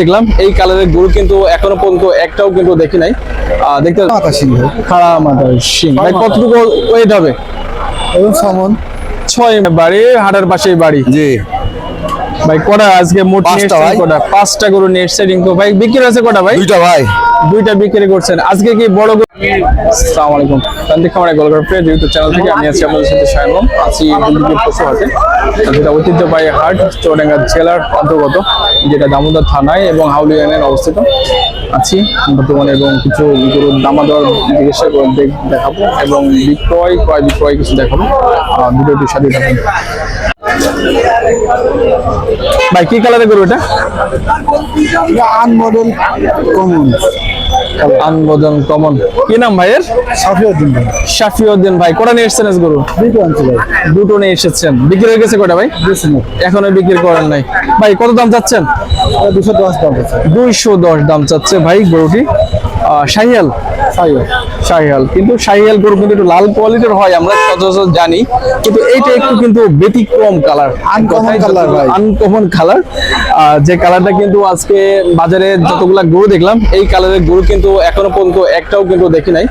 দেখলাম এই কালারের গরু কিন্তু এখনও পর্যন্ত একটাও কিন্তু দেখি নাই। দেখতে খাড়া শিং ভাই কতটুকু ওয়েট হবে? এবং সমন। ছয় বাড়ি হাটের পাশেই বাড়ি। জি। ভাই কটা আজকে মোট। কটা? পাঁচটা গরু নিয়ে এসেছেন রিঙ্কু ভাই বিক্রি আছে কটা ভাই? দুইটা ভাই। দুইটা বিক্রি করছেন। আজকে কি বড় গরু? আসসালামু আলাইকুম। তান্ত্রিক খামারে গলগড় প্রিয় ইউটিউব চ্যানেল থেকে আমি আছি আপনাদের সাথে শায়ন আছি দুর্গি পশু হাটে। যেটা ঐতিহ্যবাহী হাট চৌডাঙ্গা জেলার অন্তর্গত যেটা দামোদর থানায় এবং হাউলি ইউনিয়নে অবস্থিত। আছি। বর্তমানে এবং কিছু গরুর দামাদর জিজ্ঞাসা দেখাবো এবং বিক্রয় ক্রয় বিক্রয় কিছু দেখাবো। ভিডিওটির সাথে থাকুন। ভাই কি কালারের গরু এটা? আন মডেল কমন আনবদন কমন কি নাম ভাইয়ের সাফিউদ্দিন ভাই। শাফিউদ্দিন ভাই কটা নিয়ে এসেছেন গরু? ভাই। দুটো নিয়ে এসেছেন। বিক্রি হয়ে গেছে কটা ভাই? এখনও বিক্রি করেন নাই। ভাই কত দাম চাচ্ছেন? দুশো দশ দাম দুইশো দশ দাম চাচ্ছে ভাই গরুটি। শাহিয়াল শাহিয়াল কিন্তু শাহিয়াল গরু কিন্তু একটু লাল কোয়ালিটির হয় আমরা সচরাচর জানি। কিন্তু এইটা একটু কিন্তু ব্যতিক্রম কালার আনকমন কালার যে কালারটা কিন্তু আজকে বাজারে যতগুলা গরু দেখলাম এই কালারের গরু কিন্তু এখনও পর্যন্ত একটাও কিন্তু দেখি নাই।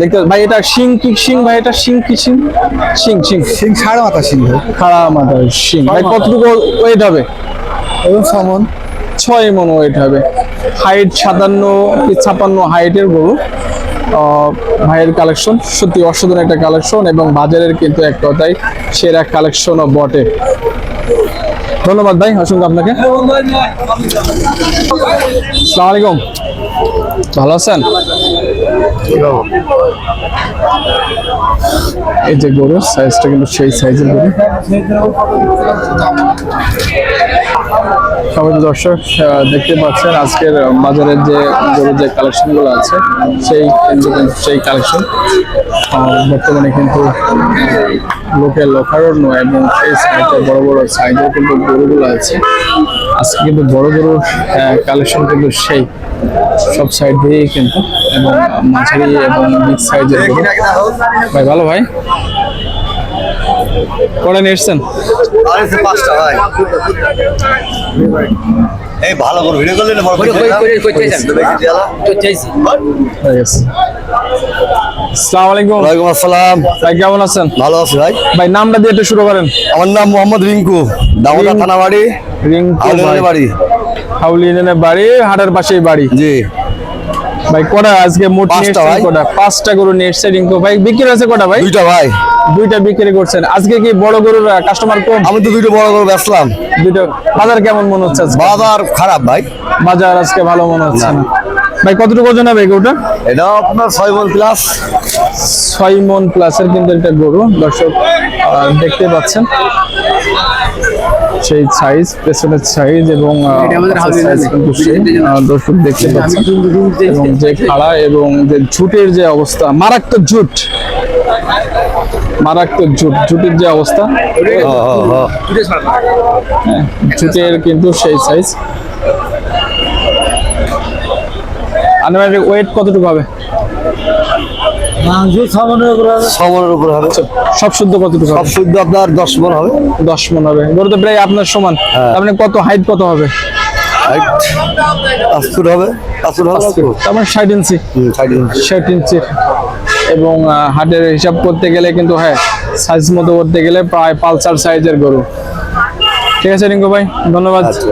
দেখতে ভাই এটা শিং কি শিং ভাই এটা শিং কি শিং? শিং শিং। সিং সাড়ে মাথা সিংহ খাড়া মাথার শিং। ভাই কতটুকু ওয়েট হবে? এবং সমন ছয় মন ওয়েট হবে। হাইট সাতান্ন কি ছাপান্ন হাইটের গরু। ভাইয়ের কালেকশন সত্যি অসাধারণ একটা কালেকশন এবং বাজারের কিন্তু এক কথায় সেরা কালেকশনও বটে। ধন্যবাদ ভাই, অসংখ্য আপনাকে। সালামালাইকুম ভালো আছেন? এই যে গরু সাইজটা কিন্তু সেই সাইজের গরু। সবাই দর্শক দেখতে পাচ্ছেন আজকের বাজারের যে গরুর যে কালেকশনগুলো আছে, সেই সেই কালেকশন বর্তমানে কিন্তু লোকের লোকারণ্য এবং সেই সাইডে বড় বড় সাইজের কিন্তু গরুগুলো আছে। আজকে কিন্তু বড় বড় কালেকশন কিন্তু সেই সব সাইড দিয়েই কিন্তু এবং মাঝারি এবং বিগ সাইজের ভাই ভালো ভাই। কটা নিয়ে এসছেন? পাঁচটা ভাই। এই ভালো করে ভিডিও করলে না বড় করে হয়ে? আসসালামু আলাইকুম আসসালাম। ভাই কেমন আছেন? ভালো আছি ভাই। ভাই নামটা দিয়ে একটু শুরু করেন। আমার নাম মোহাম্মদ রিঙ্কু। দামোদা থানা বাড়ি রিঙ্কু বাড়ি। হাউলি বাড়ি হাটের পাশেই বাড়ি। জি। ভাই কটা আজকে মোট পাঁচটা ভাই। কটা? পাঁচটা গরু নিয়ে এসছে রিঙ্কু ভাই বিক্রি আছে কটা ভাই? দুইটা ভাই। দুইটা বিক্রি করছেন। আজকে কি বড় গরুর কাস্টমার কম? আমি তো দুইটা বড় গরু বেচলাম। দুইটা। বাজার কেমন মনে হচ্ছে? বাজার খারাপ ভাই। বাজার আজকে ভালো মনে হচ্ছে না। ভাই কতটুকু ওজন হবে গরুটা? এটা আপনার ছয় মন প্লাস ছয় মন প্লাসের কিন্তু একটা গরু। দর্শক দেখতে পাচ্ছেন। সেই সাইজ পেছনের সাইজ এবং কিন্তু দর্শক দেখতে পাচ্ছেন। এবং যে খাড়া এবং যে ঝুটের যে অবস্থা মারাত্মক ঝুট মারাত্মক ঝুট ঝুটের যে অবস্থা। হ্যাঁ, ঝুটের কিন্তু সেই সাইজ আনুমানিক ওয়েট কতটুকু হবে? ছ মনের উপর হবে। সব শুদ্ধ কতটুকু সব শুদ্ধ আপনার দশ মন হবে। দশ মন হবে। গরু তো প্রায় আপনার সমান। হ্যাঁ। মানে কত হাইট কত হবে? পাঁচ ফুট হবে। পাঁচ ফুট হবে তার মানে ষাট ইঞ্চি। হুম, ষাট ইঞ্চি। এবং হাটের হিসাব করতে গেলে কিন্তু হ্যাঁ সাইজ মতো করতে গেলে প্রায় পালসার সাইজের গরু। ঠিক আছে রিঙ্কু ভাই ধন্যবাদ। আচ্ছা।